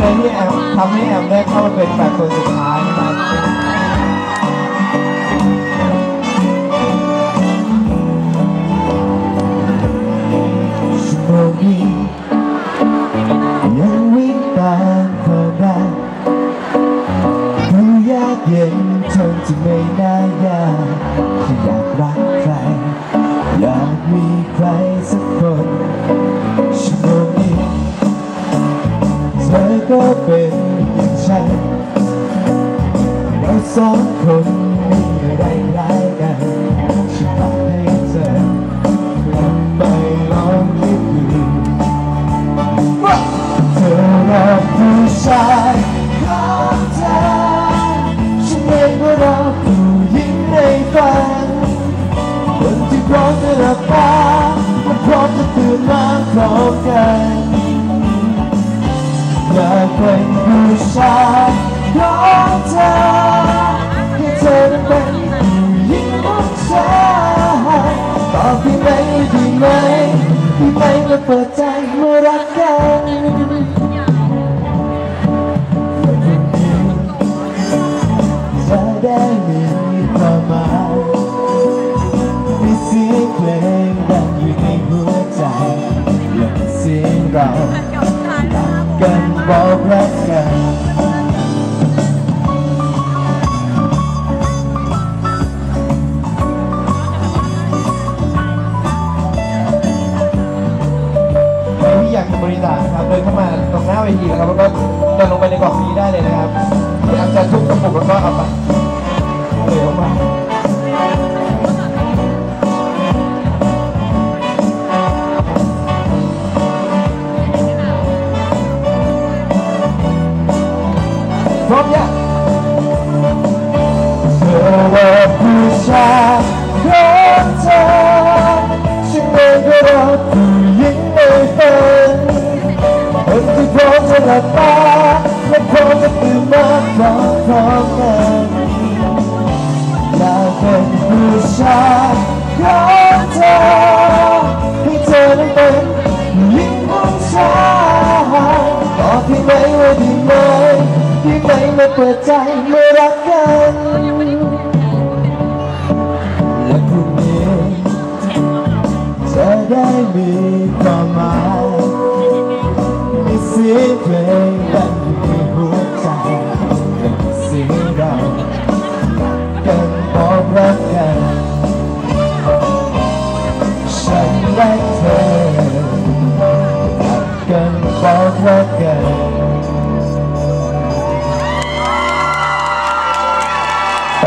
เพลงที่แอมทำให้แอมได้เข้ามาเป็นแปดคนสุด ก็เป็นอย่างฉันเราสองคนมีอะไรร้ายกันฉันบอกให้เธอไปลองคิดดูเธอรักผู้ชายของเธอฉันเองก็รักผู้หญิงในฝันคนที่พร้อมจะรับฟ้าและพร้อมจะตื่นมาพร้อมกัน อยากเป็นผู้ชายของเธอให้เธอเป็นผู้หญิงของฉันตอบพี่ไหมดีไหมพี่ไหมมาเปิดใจเมารักกันจะได้มีความหมายมีเสียงเพลงดังอยู่ในหัวใจและเสียงเรา จาคนะครับเดินเข้ามาตรงหน้าเวทีนะครับแล้วก็เดินลงไปในกล่องนี้ได้เลยนะครับพยายามจะทุบกระปุกแล้วก็เอาไปเลยออกมาพร้อมยัง ลับตาและพร้อมจะตื่นมาพร้อมพร้อมกันอยากเป็นผู้ชายของเธอให้เธอนั้นเป็นหญิงของฉันบอกพี่ไหมว่าดีไหมพี่ไหมมาเปิดใจมารักกันและพรุ่งนี้จะได้มีความหมาย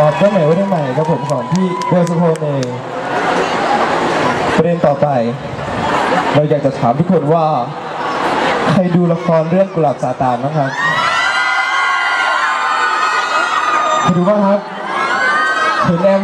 อบได้ไหมว่าได้ใหมครับผมของพี่เบลสุโคนเองประเด็นต่อไป เราอยากจะถามทุกคนว่า ใครดูละครเรื่องกุหลาบซาตานบ้างครับใครดูบ้างครับเห็นแอมไหม